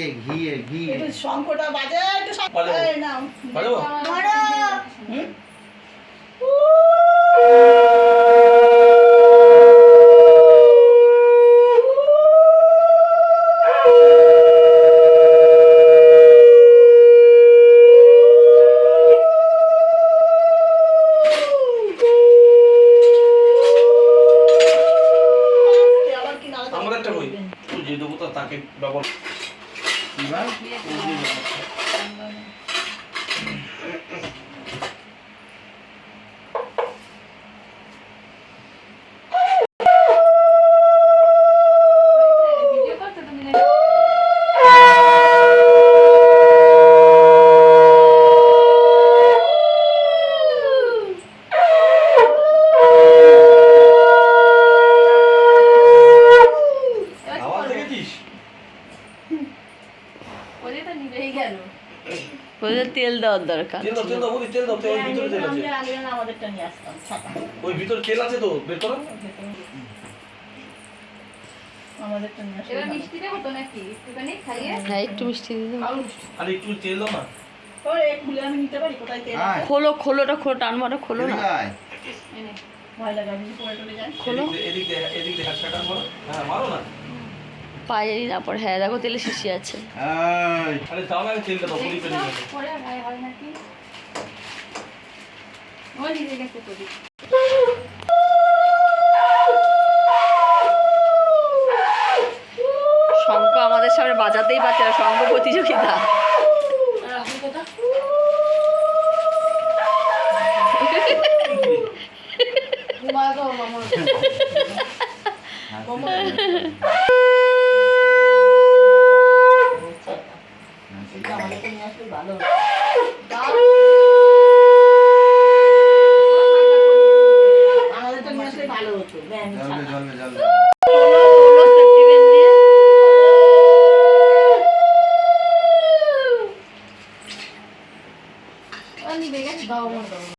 ঘিয়ে ঘিয়ে ঘিয়ে একটু শঙ্খটা বাজে একটু। এই নাও বাজাবো? ধরো আমার একটা বই? যে দেবতা তাকে ব্যবহার এবার ভিডিও গেল ওদের তেল দেওয়ার দরকার। তেল দাও তেল দাও তেল দাও তেল ভিতরে তেল আছে। আগে না আমাদেরটা নিয়ে আসতাম ওই ভিতরে তেল আছে তো বের করো। আমাদেরটা নিয়ে এবার আসতাম মিষ্টি নাকি? একটুখানি খাইয়ে? হ্যাঁ একটু মিষ্টি দিয়ে দেবো। আর একটু তেল দাও না। ওরে খুলে আমি নিতে পারি? কোথায় তেল খোলো খোলোটা খোলো টান খোলো না। এদিকে আয়। এনে ভয় লাগে আমি পড়ে টলে যাই। খোলো। এদিক এদিক মারো। হ্যাঁ মারো না। পায়েরই না পড়ে হ্যাঁ দেখো তেলে শিশি আছে। হয় শঙ্খ আমাদের সামনে বাজাতেই পারছে না শঙ্খ প্রতিযোগিতা। আমাদেরটা ben çalarım. Gelme gelme gelme. Anne ben gel daha olmadı.